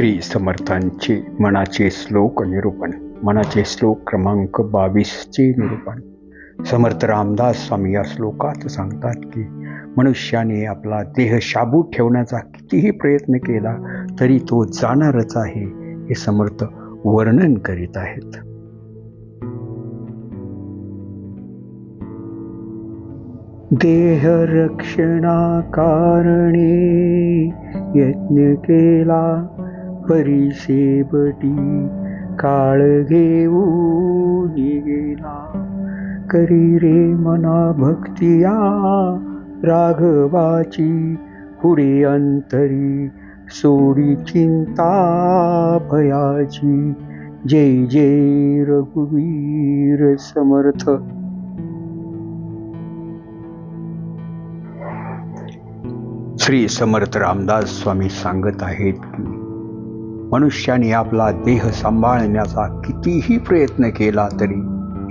श्री समर्थांचे मनाचे श्लोक निरूपण मनाचे श्लोक क्रमांक बावीसचे निरूपण. समर्थ रामदास स्वामी या श्लोकात सांगतात की मनुष्याने आपला देह शाबू ठेवण्याचा कितीही प्रयत्न केला तरी तो जाणारच आहे हे समर्थ वर्णन करीत आहेत. देहरक्षणाकारणे यज्ञ केला परिसेबटी काळ घेऊन गेला. करी रे मना भक्तिया राघवाची पुढे अंतरी सोडी चिंता भयाची. जय जय रघुवीर समर्थ. श्री समर्थ रामदास स्वामी सांगत आहेत की मनुष्याने आपला देह सांभाळण्याचा कितीही प्रयत्न केला तरी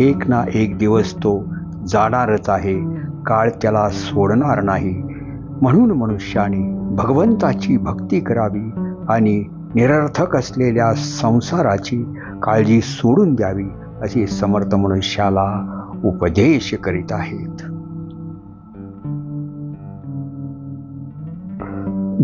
एक ना एक दिवस तो जाणारच आहे. काळ त्याला सोडणार नाही. म्हणून मनुष्याने भगवंताची भक्ती करावी आणि निरर्थक असलेल्या संसाराची काळजी सोडून द्यावी असे समर्थ मनुष्याला उपदेश करीत आहेत.